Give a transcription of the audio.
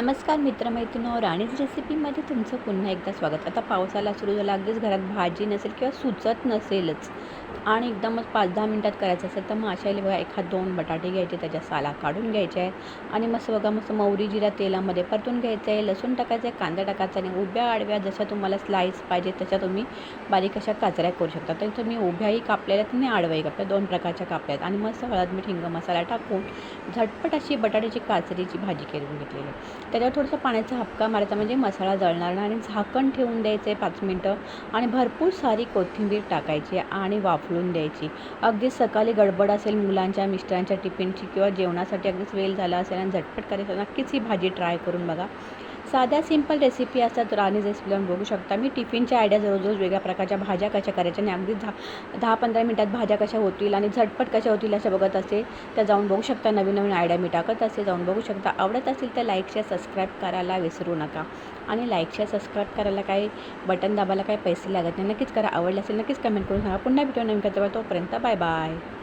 नमस्कार मित्रमैत्रिणींनो राणीज रेसिपीमध्ये तुमचं पुन्हा एकदा स्वागत. आता पावसाला सुरू झाला अगदीच घरात भाजी नसेल किंवा सुचत नसेलच. आणि एकदमच पाच दहा मिनटात करायचं असेल तर मग अशा बघा एखाद दोन बटाटे घ्यायचे त्याच्या साला काढून घ्यायचे. आहे आणि मस्त बघा मस्त मोहरी जिरा तेलामध्ये परतून घ्यायचं आहे लसूण टाकायचं आहे कांदा टाकायचा आणि उभ्या आडव्या जशा तुम्हाला स्लाईस पाहिजे तशा तुम्ही बारीक अशा काचऱ्या करू शकता. तर तुम्ही उभ्याही कापलेल्या आहेत आणि आडव्याही कापल्या दोन प्रकारच्या कापल्या आहेत. आणि मस्त हळद मीठ हिंग मसाला टाकून झटपट अशी बटाट्याची काचरीची भाजी करून घेतलेली आहे. त्याच्यावर थोडंसं पाण्याचा हपका मारायचा म्हणजे मसाला जळणार नाही. आणि झाकण ठेवून द्यायचं आहे पाच मिनटं. आणि भरपूर सारी कोथिंबीर टाकायची आणि वाफळून द्यायची. अगदी सकाळी गडबड असेल मुलांच्या मिस्टरांच्या टिफिनची किंवा जेवणासाठी अगदीच वेळ झाला असेल आणि झटपट करायचं नक्कीच ही भाजी ट्राय करून बघा. साध्या सिंपल रेसिपी असतात तर आणि रेसिपी रेसिपीला बघू शकता. मी टिफिनच्या आयडिया जवळजवळ वेगळ्या प्रकारच्या भाज्या कशा करायच्या आणि अगदी दहा दहा पंधरा मिनटात भाज्या कशा होतील आणि झटपट कशा होतील अशा बघत असेल त्या जाऊन बघू शकता. नवीन नवीन आयडिया मी टाकत असेल जाऊन बघू शकता. आवडत असेल तर लाईक शेअर सबस्क्राईब करायला विसरू नका. आणि लाईक शेअर सबस्क्राईब करायला काही बटन दाबायला काही पैसे लागत नाही. नक्कीच करा. आवडलं असेल नक्कीच कमेंट करून सांगा. पुन्हा व्हिडिओ नवीन करता तोपर्यंत बाय बाय